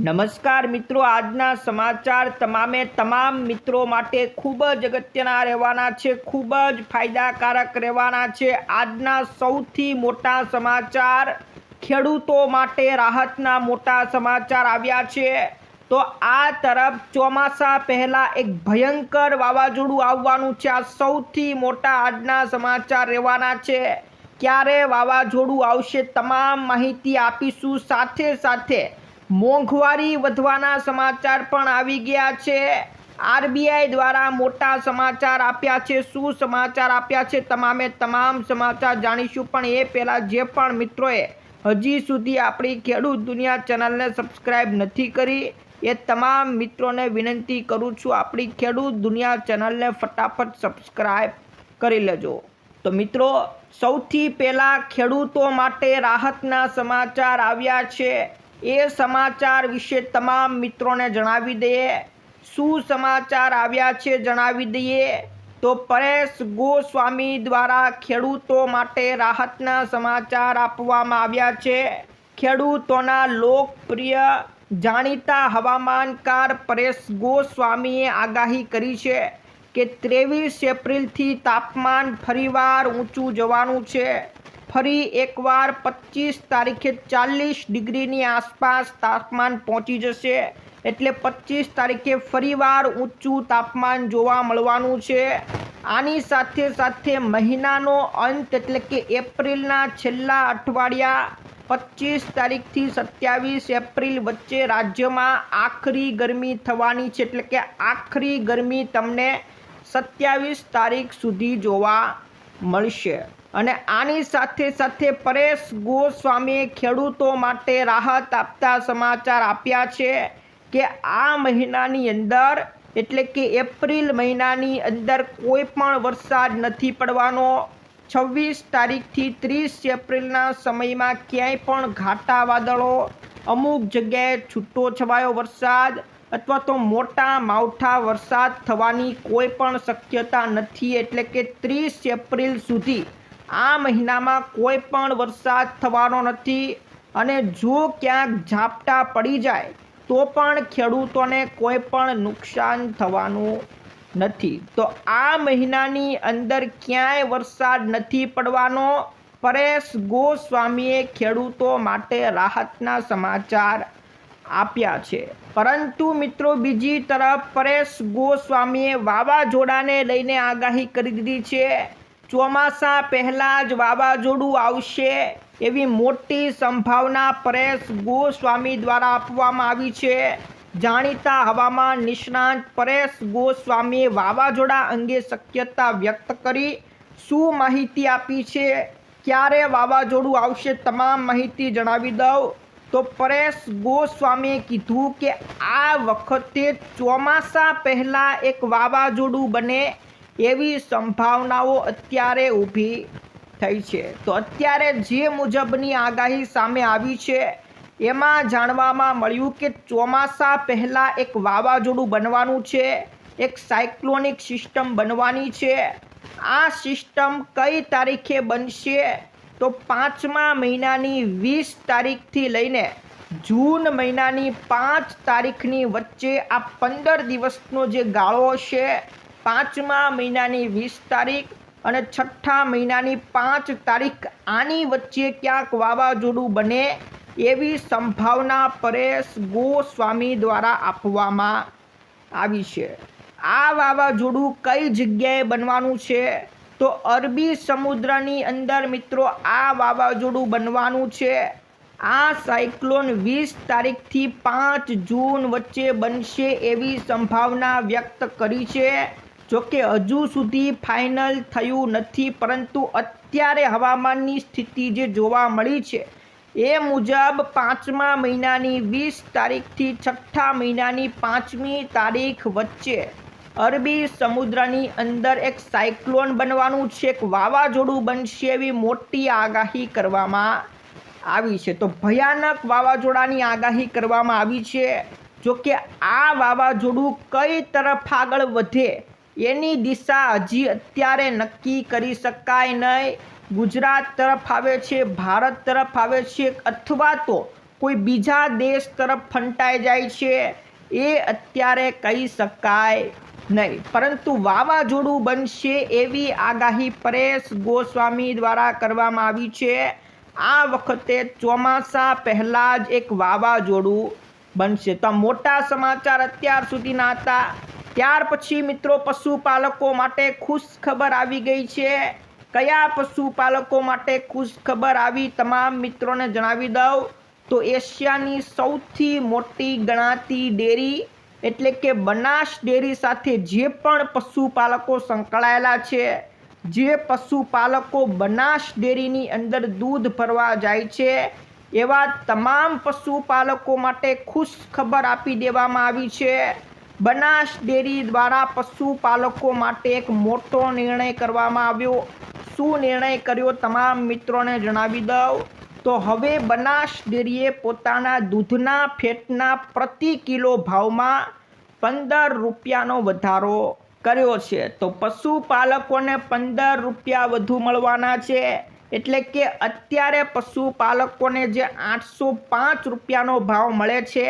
નમસ્કાર મિત્રો, આજના સમાચાર તમામે તમામ મિત્રો માટે ખૂબ જ અગત્યના રહેવાના છે, ખૂબ જ ફાયદાકારક રહેવાના છે. આજના સૌથી મોટા સમાચાર, ખેડૂતો માટે રાહતના મોટા સમાચાર આવ્યા છે. તો આ તરફ ચોમાસા પહેલાં એક ભયંકર વાવાઝોડું આવવાનું છે. આ સૌથી મોટા આજના સમાચાર રહેવાના છે. ક્યારે વાવાઝોડું આવશે તમામ માહિતી આપીશું સાથે સાથે. મોંઘવારી વધવાના સમાચાર પણ આવી ગયા છે. આરબીઆઈ દ્વારા મોટા સમાચાર આપ્યા છે. શું સમાચાર આપ્યા છે? તમામે તમામ સમાચાર જાણીશું. પણ એ પહેલાં જે પણ મિત્રોએ હજી સુધી આપણી ખેડૂત દુનિયા ચેનલને સબસ્ક્રાઈબ નથી કરી, એ તમામ મિત્રોને વિનંતી કરું છું આપણી ખેડૂત દુનિયા ચેનલને ફટાફટ સબસ્ક્રાઈબ કરી લેજો. તો મિત્રો, સૌથી પહેલાં ખેડૂતો માટે રાહતના સમાચાર આવ્યા છે. એ સમાચાર વિશે તમામ મિત્રોને જણાવી દઈએ. શું સમાચાર આવ્યા છે જણાવી દઈએ. તો પરેશ ગોસ્વામી દ્વારા ખેડૂતો માટે રાહતના સમાચાર આપવામાં આવ્યા છે. ખેડૂતોના લોકપ્રિય જાણીતા હવામાનકાર પરેશ ગોસ્વામીએ આગાહી કરી છે કે ત્રેવીસ એપ્રિલથી તાપમાન ફરીવાર ઊંચું જવાનું છે. ફરી એકવાર પચીસ તારીખે ચાલીસ ડિગ્રીની આસપાસ તાપમાન પહોંચી જશે. એટલે પચીસ તારીખે ફરીવાર ઊંચું તાપમાન જોવા મળવાનું છે. આની સાથે સાથે મહિનાનો અંત એટલે કે એપ્રિલના છેલ્લા અઠવાડિયા પચીસ તારીખથી સત્યાવીસ એપ્રિલ વચ્ચે રાજ્યમાં આખરી ગરમી થવાની છે. એટલે કે આખરી ગરમી તમને સત્યાવીસ તારીખ સુધી જોવા મળશે. અને આની સાથે સાથે પરેશ ગોસ્વામીએ ખેડૂતો માટે રાહત આપતા સમાચાર આપ્યા છે કે આ મહિનાની અંદર, એટલે કે એપ્રિલ મહિનાની અંદર કોઈ પણ વરસાદ નથી પડવાનો. છવ્વીસ તારીખથી ત્રીસ એપ્રિલના સમયમાં ક્યાંય પણ ઘાટા વાદળો, અમુક જગ્યાએ છૂટો છવાયો વરસાદ અથવા તો મોટા માવઠા વરસાદ થવાની કોઈ પણ શક્યતા નથી. એટલે કે ત્રીસ એપ્રિલ સુધી આ મહિનામાં કોઈ પણ વરસાદ થવાનો નથી અને જો ક્યાંક ઝાપટા પડી જાય, તો પણ ખેડૂતોને કોઈ પણ નુકસાન થવાનું નથી. તો આ મહિનાની અંદર ક્યાંય વરસાદ નથી પડવાનો, પરેશ ગોસ્વામીએ ખેડૂતો માટે રાહતના સમાચાર આપ્યા છે. પરંતુ મિત્રો, બીજી તરફ પરેશ ગોસ્વામીએ વાવાઝોડાને લઈને આગાહી કરી દીધી છે. ચોમાસા પહેલાં જ વાવાઝોડું આવશે એવી મોટી સંભાવના પરેશ ગોસ્વામી દ્વારા આપવામાં આવી છે. જાણીતા હવામાન નિષ્ણાંત પરેશ ગોસ્વામીએ વાવાઝોડા અંગે શક્યતા વ્યક્ત કરી શું માહિતી આપી છે? ક્યારે વાવાઝોડું આવશે તમામ માહિતી જણાવી દઉં. તો પરેશ ગોસ્વામીએ કીધું કે આ વખતે ચોમાસા પહેલાં એક વાવાઝોડું બને એવી સંભાવનાઓ અત્યારે ઊભી થઈ છે. તો અત્યારે જે મુજબની આગાહી સામે આવી છે, એમાં જાણવામાં મળ્યું કે ચોમાસા પહેલાં એક વાવાઝોડું બનવાનું છે, એક સાયક્લોનિક સિસ્ટમ બનવાની છે. આ સિસ્ટમ કઈ તારીખે બનશે? તો પાંચમા મહિનાની વીસ તારીખથી લઈને જૂન મહિનાની પાંચ તારીખની વચ્ચે આ પંદર દિવસનો જે ગાળો છે પાંચમા મહિનાની વીસ તારીખ અને છઠ્ઠા મહિનાની પાંચ તારીખ આની વચ્ચે ક્યાંક વાવાઝોડું બને એવી સંભાવના પરેશ ગોસ્વામી દ્વારા આપવામાં આવી છે. આ વાવાઝોડું કઈ જગ્યાએ બનવાનું છે? તો અરબી સમુદ્રની અંદર મિત્રો આ વાવાઝોડું બનવાનું છે. આ સાયક્લોન વીસ તારીખથી પાંચ જૂન વચ્ચે બનશે એવી સંભાવના વ્યક્ત કરી છે. જોકે હજુ સુધી ફાઇનલ થયું નથી, પરંતુ અત્યારે હવામાનની સ્થિતિ જે જોવા મળી છે એ મુજબ પાંચમા મહિનાની વીસ તારીખથી છઠ્ઠા મહિનાની પાંચમી તારીખ વચ્ચે અરબી સમુદ્રની અંદર એક સાયક્લોન બનવાનું છે, એક વાવાઝોડું બનશે એવી મોટી આગાહી કરવામાં આવી છે. તો ભયાનક વાવાઝોડાની આગાહી કરવામાં આવી છે. જોકે આ વાવાઝોડું કઈ તરફ આગળ વધે એની દિશા હજી અત્યારે નક્કી કરી શકાય નહીં. ગુજરાત તરફ આવે છે, ભારત તરફ આવે છે અથવા તો કોઈ બીજા દેશ તરફ ફંટાઈ જાય છે એ અત્યારે કહી શકાય નહીં. પરંતુ વાવાઝોડું બનશે એવી આગાહી પરેશ ગોસ્વામી દ્વારા કરવામાં આવી છે. આ વખતે ચોમાસા પહેલાં જ એક વાવાઝોડું બનશે. તો મોટા સમાચાર અત્યાર સુધીના હતા. ત્યાર પછી મિત્રો પશુપાલકો માટે ખુશ ખબર આવી ગઈ છે. કયા પશુપાલકો માટે ખુશ ખબર આવી તમામ મિત્રોને જણાવી દઉં. તો એશિયાની સૌથી મોટી ગણાતી ડેરી એટલે કે બનાસ ડેરી સાથે જે પણ પશુપાલકો સંકળાયેલા છે, જે પશુપાલકો બનાસ ડેરીની અંદર દૂધ ભરવા જાય છે, એવા તમામ પશુપાલકો માટે ખુશ ખબર આપી દેવામાં આવી છે. બનાસ ડેરી દ્વારા પશુપાલકો માટે એક મોટો નિર્ણય કરવામાં આવ્યો. શું નિર્ણય કર્યો તમામ મિત્રોને જણાવી દઉં. તો હવે બનાસ ડેરીએ પોતાના દૂધના ફેટના પ્રતિ કિલો ભાવમાં પંદર રૂપિયાનો વધારો કર્યો છે. તો પશુપાલકોને પંદર રૂપિયા વધુ મળવાના છે. એટલે કે અત્યારે પશુપાલકોને જે આઠસો પાંચ રૂપિયાનો ભાવ મળે છે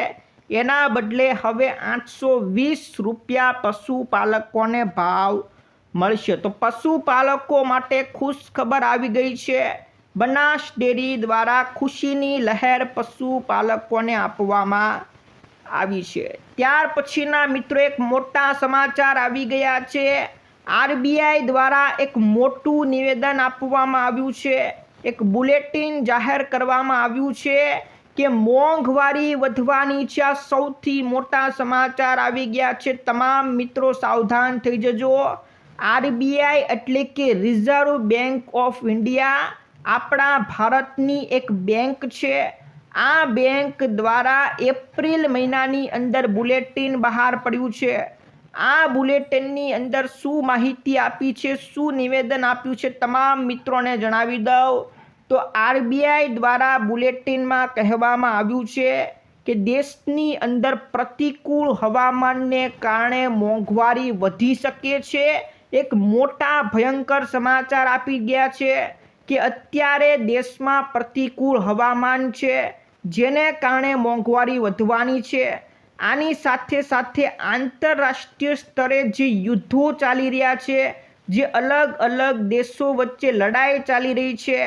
એના બદલે હવે આઠસો વીસ રૂપિયા પશુપાલકોને ભાવ મળશે. તો પશુપાલકો માટે ખુશ ખબર આવી ગઈ છે. બનાસ ડેરી દ્વારા ખુશીની લહેર પશુપાલકોને આપવામાં આવી છે. ત્યાર પછીના મિત્રો એક મોટા સમાચાર આવી ગયા છે. આરબીઆઈ દ્વારા એક મોટું નિવેદન આપવામાં આવ્યું છે. એક બુલેટિન જાહેર કરવામાં આવ્યું છે. કે મોંઘવારી વધવાની છે. આ સૌથી મોટા સમાચાર આવી ગયા છે. તમામ મિત્રો સાવધાન થઈ જજો. આરબીઆઈ એટલે કે રિઝર્વ બેંક ઓફ ઇન્ડિયા આપણા ભારતની એક બેંક છે. આ બેંક દ્વારા એપ્રિલ મહિનાની અંદર બુલેટિન બહાર પડ્યું છે. આ બુલેટિનની અંદર શું માહિતી આપી છે? શું નિવેદન આપ્યું છે? તમામ મિત્રોને જણાવી દઉં. તો આરબીઆઈ દ્વારા બુલેટિનમાં કહેવામાં આવ્યું છે કે દેશની અંદર પ્રતિકૂળ હવામાનને કારણે મોંઘવારી વધી શકે છે. એક મોટા ભયંકર સમાચાર આપી ગયા છે કે અત્યારે દેશમાં પ્રતિકૂળ હવામાન છે, જેને કારણે મોંઘવારી વધવાની છે. આની સાથે સાથે આંતરરાષ્ટ્રીય સ્તરે જે યુદ્ધો ચાલી રહ્યા છે, જે અલગ અલગ દેશો વચ્ચે લડાઈ ચાલી રહી છે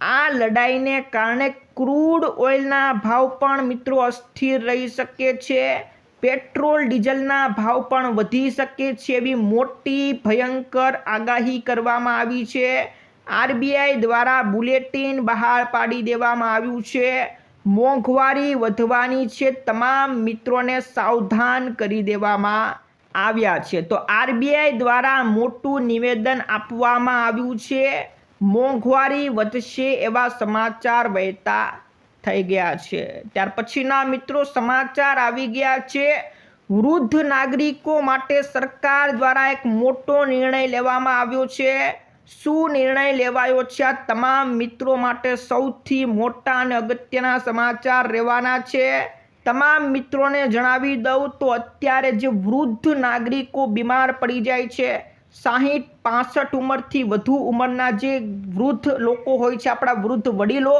આ લડાઈને કારણે ક્રૂડ ઓઇલના ભાવ પણ મિત્રો અસ્થિર રહી શકે છે. પેટ્રોલ, ડીઝલના ભાવ પણ વધી શકે છે એવી મોટી ભયંકર આગાહી કરવામાં આવી છે. આરબીઆઈ દ્વારા બુલેટિન બહાર પાડી દેવામાં આવ્યું છે. મોંઘવારી વધવાની છે, તમામ મિત્રોને સાવધાન કરી દેવામાં આવ્યા છે. તો આરબીઆઈ દ્વારા મોટું નિવેદન આપવામાં આવ્યું છે. મોંઘવારી વધશે એવા સમાચાર વહેતા થઈ ગયા છે. ત્યાર પછીના મિત્રો સમાચાર આવી ગયા છે. વૃદ્ધ નાગરિકો માટે સરકાર દ્વારા એક મોટો નિર્ણય લેવામાં આવ્યો છે. શું નિર્ણય લેવાયો છે? આ તમામ મિત્રો માટે સૌથી મોટા અને અગત્યના સમાચાર રહેવાના છે. તમામ મિત્રોને જણાવી દઉં તો અત્યારે જે વૃદ્ધ નાગરિકો બીમાર પડી જાય છે સાહીઠ, પાસઠ ઉંમરથી વધુ ઉંમરના જે વૃદ્ધ લોકો હોય છે, આપણા વૃદ્ધ વડીલો,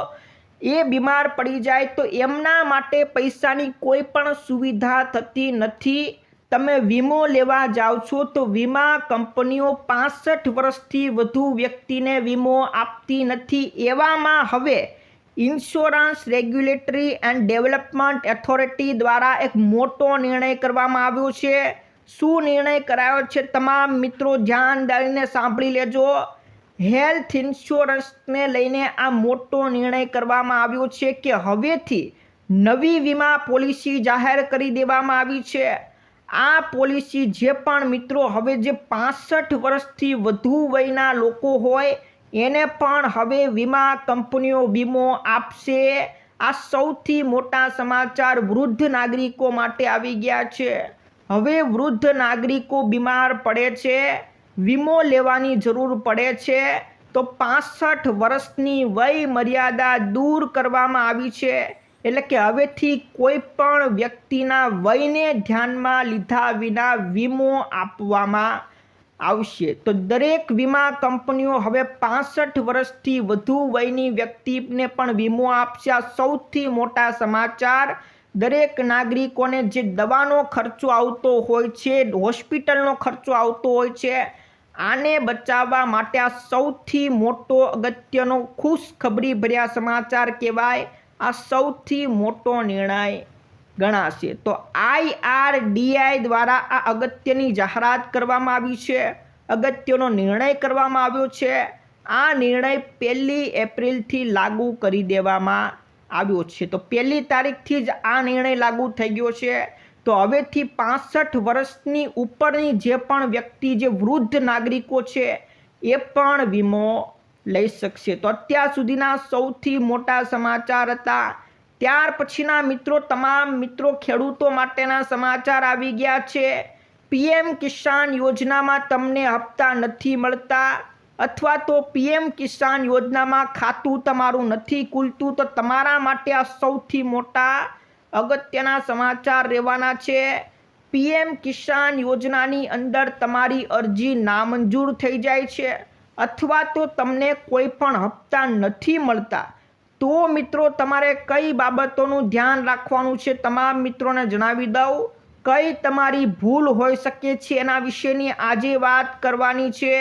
એ બીમાર પડી જાય તો એમના માટે પૈસાની કોઈ પણ સુવિધા થતી નથી. તમે વીમો લેવા જાઓ છો તો વીમા કંપનીઓ પાસઠ વર્ષથી વધુ વ્યક્તિને વીમો આપતી નથી. એવામાં હવે insurance regulatory and development authority દ્વારા એક મોટો નિર્ણય કરવામાં આવ્યો છે. શું નિર્ણય કરાયો છે તમામ મિત્રો ધ્યાન દઈને સાંભળી લેજો. હેલ્થ ઇન્સ્યોરન્સને લઈને આ મોટો નિર્ણય કરવામાં આવ્યો છે કે હવેથી નવી વીમા પોલિસી જાહેર કરી દેવામાં આવી છે. આ પોલિસી જે પણ મિત્રો હવે જે પાસઠ વર્ષથી વધુ વયના લોકો હોય, એને પણ હવે વીમા કંપનીઓ વીમો આપશે. આ સૌથી મોટા સમાચાર વૃદ્ધ નાગરિકો માટે આવી ગયા છે. હવે વૃદ્ધ નાગરિકો બીમાર પડે છે, વીમો લેવાની જરૂર પડે છે, તો પાસઠ વર્ષની વય મર્યાદા દૂર કરવામાં આવી છે, એટલે કે હવેથી કોઈ પણ વ્યક્તિના વયને ધ્યાનમાં લીધા વિના વીમો આપવામાં આવશે. તો દરેક વીમા કંપનીઓ હવે પાસઠ વર્ષથી વધુ વયની વ્યક્તિને પણ વીમો આપશે. આ સૌથી મોટા સમાચાર દરેક નાગરિકોને જે દવાનો ખર્ચો આવતો હોય છે, હોસ્પિટલનો ખર્ચો આવતો હોય છે, આને બચાવવા માટે આ સૌથી મોટો અગત્યનો ખુશખબરી ભર્યા સમાચાર કહેવાય, આ સૌથી મોટો નિર્ણય ગણાશે. તો આઈઆરડીઆઈ દ્વારા આ અગત્યની જાહેરાત કરવામાં આવી છે, અગત્યનો નિર્ણય કરવામાં આવ્યો છે. આ નિર્ણય પહેલી એપ્રિલથી લાગુ કરી દેવામાં આવ્યો છે. તો પહેલી તારીખથી જ આ નિર્ણય લાગુ થઈ ગયો છે. તો હવેથી પાસઠ વર્ષની ઉપરની જે પણ વ્યક્તિ, જે વૃદ્ધ નાગરિકો છે, એ પણ વીમો લઈ શકશે. તો અત્યાર સુધીના સૌથી મોટા સમાચાર હતા. ત્યાર પછીના મિત્રો, તમામ મિત્રો ખેડૂતો માટેના સમાચાર આવી ગયા છે. પીએમ કિસાન યોજનામાં તમને હપ્તા નથી મળતા. અથવા તો પીએમ કિસાન યોજનામાં ખાતું તમારું નથી ખુલતું, તો તમારા માટે આ સૌથી મોટા અગત્યના સમાચાર રહેવાના છે. પીએમ કિસાન યોજનાની અંદર તમારી અરજી નામંજૂર થઈ જાય છે અથવા તો તમને કોઈ પણ હપ્તા નથી મળતા. તો મિત્રો, તમારે કઈ બાબતોનું ધ્યાન રાખવાનું છે તમામ મિત્રોને જણાવી દઉં. કઈ તમારી ભૂલ હોઈ શકે છે એના વિશેની આજે વાત કરવાની છે.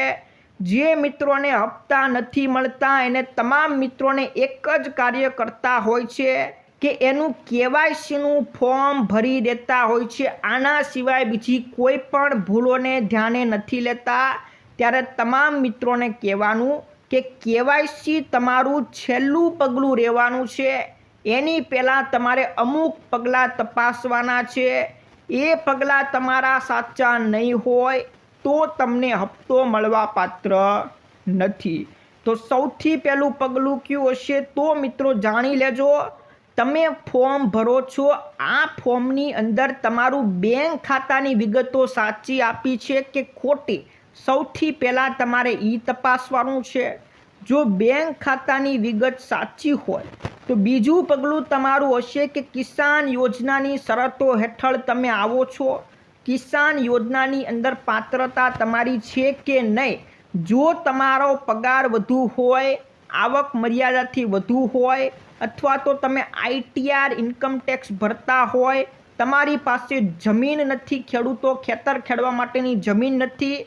જે મિત્રોને હપ્તા નથી મળતા, એને તમામ મિત્રોને એક જ કાર્ય કરતા હોય છે કે એનું કેવાયસીનું ફોર્મ ભરી દેતા હોય છે. આના સિવાય બીજી કોઈ પણ ભૂલોને ધ્યાને નથી લેતા. ત્યારે તમામ મિત્રોને કહેવાનું કે કેવાયસી તમારું છેલ્લું પગલું રહેવાનું છે. એની પહેલાં તમારે અમુક પગલાં તપાસવાના છે. એ પગલાં તમારા સાચા નહીં હોય તો તમને હપ્તો મળવા પાત્ર નથી. તો સૌથી પહેલું પગલું કયું હશે તો મિત્રો જાણી લેજો. તમે ફોર્મ ભરો છો. આ ફોર્મની અંદર તમારું બેંક ખાતાની વિગતો સાચી આપી છે કે ખોટી? સૌથી પહેલાં તમારે એ તપાસવાનું છે. જો બેંક ખાતાની વિગત સાચી હોય, તો બીજું પગલું તમારું હશે કે કિસાન યોજનાની શરતો હેઠળ તમે આવો છો. કિસાન યોજનાની અંદર પાત્રતા તમારી છે કે નહીં? જો તમારો પગાર વધુ હોય, આવક મર્યાદાથી વધુ હોય, અથવા તો તમે આઈટીઆર ઇન્કમ ટેક્સ ભરતા હોય, તમારી પાસે જમીન નથી, ખેડૂતો ખેતર ખેડવા માટેની જમીન નથી,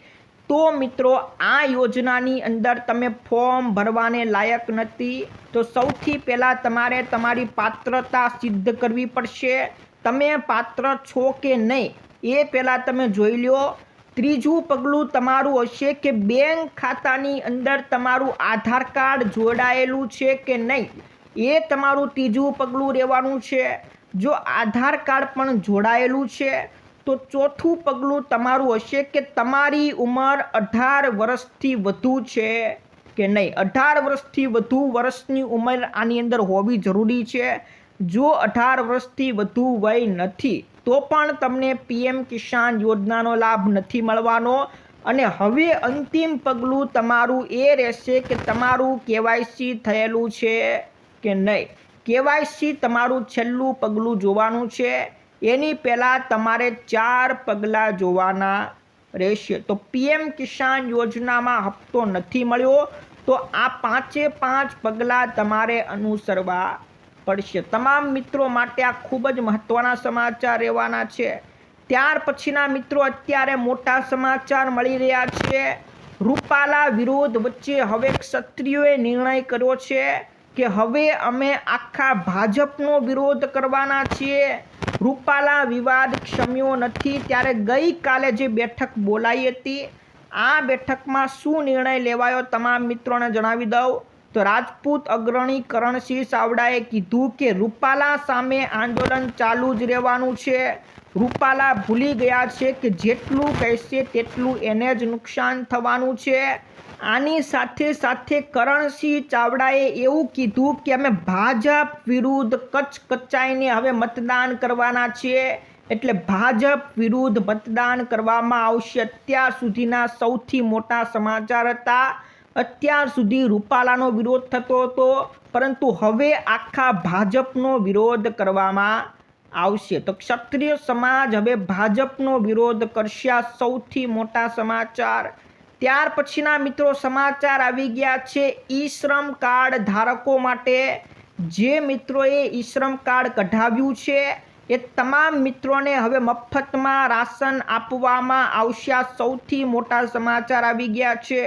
તો મિત્રો આ યોજનાની અંદર તમે ફોર્મ ભરવાને લાયક નથી. તો સૌથી પહેલાં તમારે તમારી પાત્રતા સિદ્ધ કરવી પડશે. તમે પાત્ર છો કે નહીં? એ પહેલાં તમે જોઈ લો ત્રીજું પગલું તમારું હશે કે બેંક ખાતાની અંદર તમારું આધાર કાર્ડ જોડાયેલું છે કે નહીં? એ તમારું ત્રીજું પગલું રહેવાનું છે. જો આધાર કાર્ડ પણ જોડાયેલું છે, તો ચોથું પગલું તમારું હશે કે તમારી ઉંમર અઢાર વર્ષથી વધુ છે કે નહીં? અઢાર વર્ષથી વધુ વર્ષની ઉંમર આની અંદર હોવી જરૂરી છે. જો અઢાર વર્ષથી વધુ વય નથી તો પણ તમને પીએમ કિસાન યોજનાનો લાભ નથી મળવાનો. અને હવે અંતિમ પગલું તમારું એ રહેશે કે તમારું કેવાયસી થયેલું છે કે નહીં? કેવાયસી તમારું છેલ્લું પગલું જોવાનું છે. એની પહેલાં તમારે ચાર પગલાં જોવાના રહેશે. તો પીએમ કિસાન યોજનામાં હપ્તો નથી મળ્યો. તો આ પાંચે પાંચ પગલાં તમારે અનુસરવા પડશે. તમામ મિત્રો માટે આ ખૂબ જ મહત્ત્વના સમાચાર રહેવાના છે. ત્યાર પછીના મિત્રો અત્યારે મોટા સમાચાર મળી રહ્યા છે. રૂપાલા વિરોધ વચ્ચે હવે ક્ષત્રિયોએ નિર્ણય કર્યો છે કે હવે અમે આખા ભાજપનો વિરોધ કરવાના છીએ. રૂપાલા વિવાદ ક્ષમ્યો નથી. ત્યારે ગઈકાલે જે બેઠક બોલાઈ હતી, આ બેઠકમાં શું નિર્ણય લેવાયો તમામ મિત્રોને જણાવી દઉં. તો રાજપૂત અગ્રણી કરણસિંહ ચાવડાએ કીધું કે રૂપાલા સામે આંદોલન ચાલુ જ રહેવાનું છે. રૂપાલા ભૂલી ગયા છે કે જેટલું કહેશે તેટલું એને જ નુકસાન થવાનું છે. આની સાથે સાથે કરણસિંહ ચાવડાએ એવું કીધું કે અમે ભાજપ વિરુદ્ધ કચ્છ કચ્ચાઈને હવે મતદાન કરવાના છીએ એટલે ભાજપ વિરુદ્ધ મતદાન કરવામાં આવશે અત્યાર સુધીના સૌથી મોટા સમાચાર હતા. અત્યાર સુધી રૂપાલાનો વિરોધ થતો હતો, પરંતુ હવે આખા ભાજપનો વિરોધ કરવામાં આવશે. તો ક્ષત્રિય સમાજ હવે ભાજપનો વિરોધ કરશે. સૌથી મોટા સમાચાર. ત્યાર પછીના મિત્રો, સમાચાર આવી ગયા છે ઈ શ્રમ કાર્ડ ધારકો માટે. જે મિત્રોએ ઈ શ્રમ કાર્ડ કઢાવ્યું છે, એ તમામ મિત્રોને હવે મફતમાં રાશન આપવામાં આવશે. સૌથી મોટા સમાચાર આવી ગયા છે.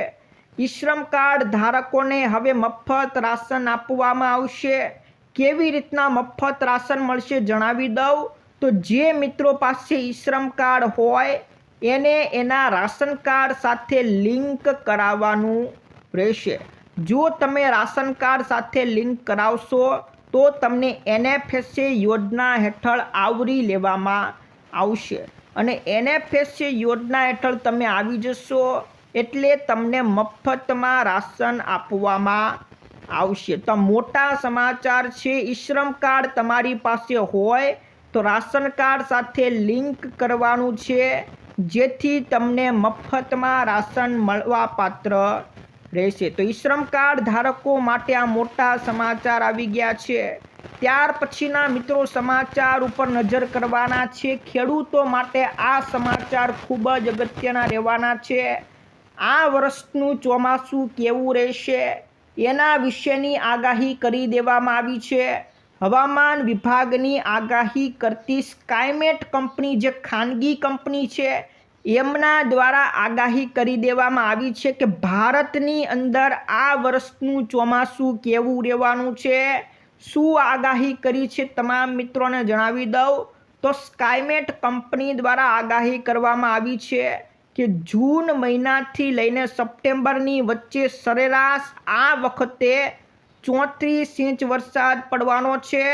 ઈ શ્રમ કાર્ડ ધારકોને હવે મફત રાશન આપવામાં આવશે. કેવી રીતના મફત રાશન મળશે જણાવી દઉં? તો જે મિત્રો પાસે ઈશ્રમ કાર્ડ હોય, એને એના રાશન કાર્ડ સાથે લિંક કરાવવાનું રહેશે. જો તમે રાશન કાર્ડ સાથે લિંક કરાવશો, તો તમને એનએફએસએ યોજના હેઠળ આવરી લેવામાં આવશે. અને એનએફએસએ યોજના હેઠળ તમે આવી જશો. એટલે તમને મફતમાં રાશન આપવામાં આવશે. તો મોટા સમાચાર છે ઈ શ્રમ કાર્ડ તમારી પાસે હોય તો રાશન કાર્ડ સાથે લિંક કરવાનું છે, જેથી તમને મફતમાં રાશન મળવા પાત્ર રહેશે. તો ઈ શ્રમ કાર્ડ ધારકો માટે આ મોટા સમાચાર આવી ગયા છે. ત્યાર પછીના મિત્રો સમાચાર ઉપર નજર કરવાના છે. ખેડૂતો માટે આ સમાચાર ખૂબ જ અગત્યના રહેવાના છે. આ વર્ષનું ચોમાસું કેવું રહેશે? એના વિશેની આગાહી કરી દેવામાં આવી છે. હવામાન વિભાગની આગાહી કરતી સ્કાયમેટ કંપની જે ખાનગી કંપની છે, એમના દ્વારા આગાહી કરી દેવામાં આવી છે કે ભારતની અંદર આ વર્ષનું ચોમાસું કેવું રહેવાનું છે? શું આગાહી કરી છે તમામ મિત્રોને જણાવી દઉં. તો સ્કાયમેટ કંપની દ્વારા આગાહી કરવામાં આવી છે. કે જૂન મહિનાથી લઈને સપ્ટેમ્બરની વચ્ચે સરેરાશ આ વખતે ચોત્રીસ ઇંચ વરસાદ પડવાનો છે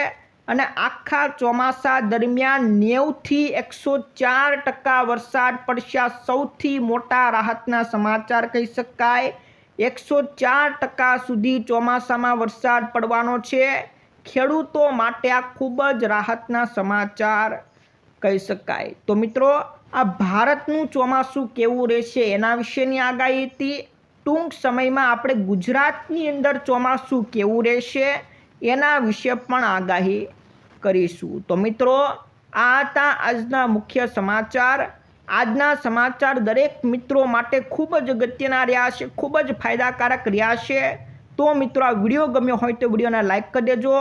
અને આખા ચોમાસા દરમિયાન નેવથી એકસો ચાર ટકા વરસાદ પડશે સૌથી મોટા રાહતના સમાચાર કહી શકાય. એકસો ચાર ટકા સુધી ચોમાસામાં વરસાદ પડવાનો છે. ખેડૂતો માટે આ ખૂબ જ રાહતના સમાચાર કહી શકાય. તો મિત્રો આ ભારતનું ચોમાસું કેવું રહેશે એના વિશેની આગાહી હતી. ટૂંક સમયમાં આપણે ગુજરાતની અંદર ચોમાસું કેવું રહેશે એના વિશે પણ આગાહી કરીશું. તો મિત્રો, આ હતા આજના મુખ્ય સમાચાર. આજના સમાચાર દરેક મિત્રો માટે ખૂબ જ અગત્યના રહ્યા છે, ખૂબ જ ફાયદાકારક રહ્યા છે. તો મિત્રો, આ વીડિયો ગમ્યો હોય તો વિડીયોને લાઇક કરી દેજો.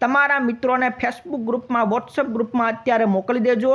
તમારા મિત્રોને ફેસબુક ગ્રુપમાં વોટ્સઅપ ગ્રુપમાં અત્યારે મોકલી દેજો.